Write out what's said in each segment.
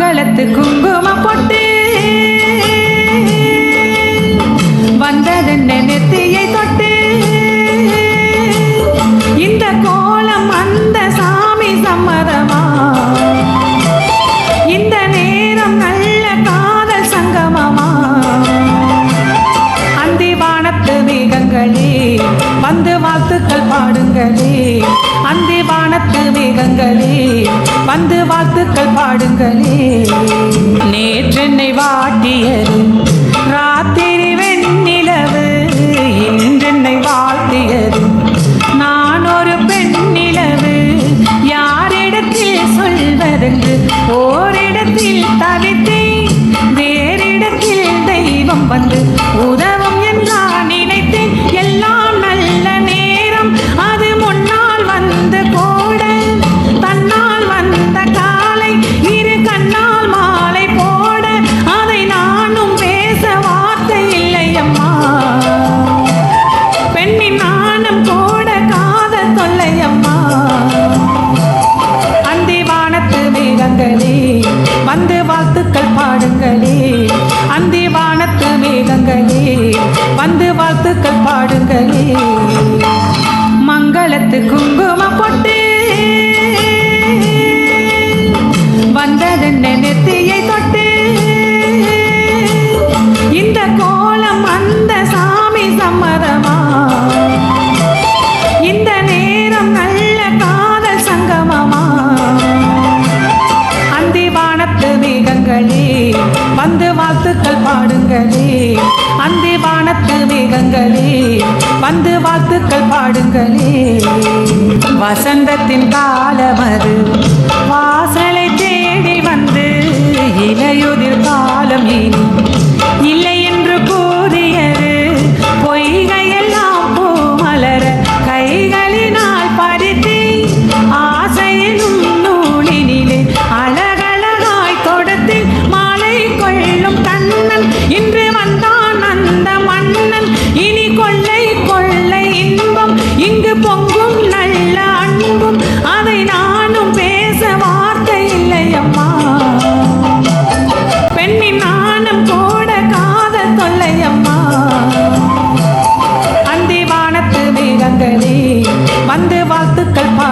மங்களத்து குங்கும பொட்டு வந்ததென்ன நெத்தியை தொட்டு இந்த கோலம் அந்த சாமி சம்மதமா? இந்த நேரம் நல்ல காதல் சங்கமமா? அந்தி வானத்து மேகங்களே வந்து வாழ்த்துக்கள் பாடுங்களே. அந்தி மேகங்களே வந்து வாழ்த்துக்கள் பாடுங்களே. நேற்றென்னை வாட்டியது ராத்திரி வெண்ணிலவு இன்றென்னை வாழ்த்தியது. நான் ஒரு பெண்ணிலவு யாரிடத்தில் சொல்வதென்று ஓரிடத்தில் தவித்தேன் வேறிடத்தில் தெய்வம் வந்து உதவும் வாழ்த்துக்கள் பாடுங்களே மங்களத்து குங்கும பொட்டு வாழ்த்துக்கள் பாடுங்களே. அந்தி வானத்து மேகங்களே வந்து வாழ்த்துக்கள் பாடுங்களே. வசந்தத்தின் காலமது வாசலை தேடி வந்து இலையுதிர் காலம் இனி. இல்லை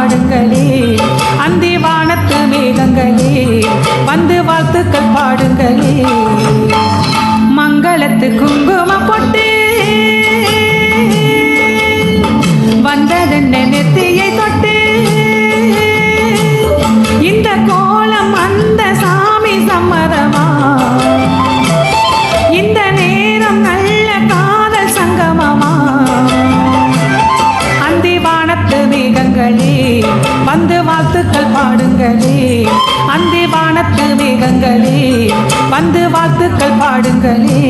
பாடுங்களே. அந்தி வானத்து மேகங்களே வந்து வாழ்த்துக்கள் பாடுங்களே. மங்களத்து குங்கும பொட்டு வந்ததென்ன நெத்தியை தொட்டு. பாடுங்களே. அந்தே வானத்து மேகங்களே வந்து வாழ்த்துக்கள் பாடுங்களே.